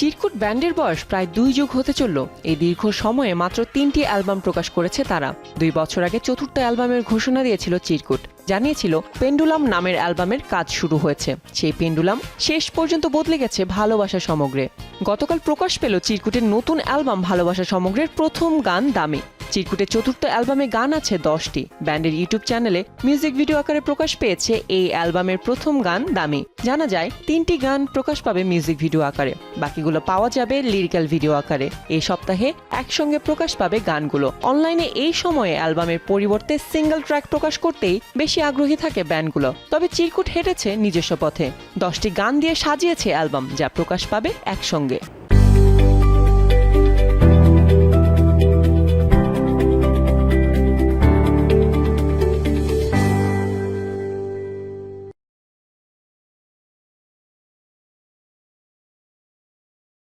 চিরকুট ব্যান্ডের বয়স প্রায় দুই যুগ হতে চলল। এই দীর্ঘ সময়ে মাত্র তিনটি অ্যালবাম প্রকাশ করেছে তারা। দুই বছর আগে চতুর্থ অ্যালবামের ঘোষণা দিয়েছিল চিরকুট। জানিয়েছিল, পেন্ডুলাম নামের অ্যালবামের কাজ শুরু হয়েছে। সেই পেন্ডুলাম শেষ পর্যন্ত বদলে গেছে ভালোবাসা সমগ্রে। গতকাল প্রকাশ পেল চিরকুটের নতুন অ্যালবাম ভালোবাসা সমগ্রের প্রথম গান দামি। চিরকুটের চতুর্থ অ্যালবামে গান আছে দশটি। ব্যান্ডের ইউটিউব চ্যানেলে মিউজিক ভিডিও আকারে প্রকাশ পেয়েছে এই অ্যালবামের প্রথম গান দামি। জানা যায়, তিনটি গান প্রকাশ পাবে মিউজিক ভিডিও আকারে। বাকিগুলো পাওয়া যাবে লিরিক্যাল ভিডিও আকারে। এই সপ্তাহে একসঙ্গে প্রকাশ পাবে গানগুলো। অনলাইনে এই সময়ে অ্যালবামের পরিবর্তে সিঙ্গেল ট্র্যাক প্রকাশ করতেই বেশি আগ্রহী থাকে ব্যান্ডগুলো। তবে চিরকুট হেঁটেছে নিজস্ব পথে। দশটি গান দিয়ে সাজিয়েছে অ্যালবাম, যা প্রকাশ পাবে একসঙ্গে।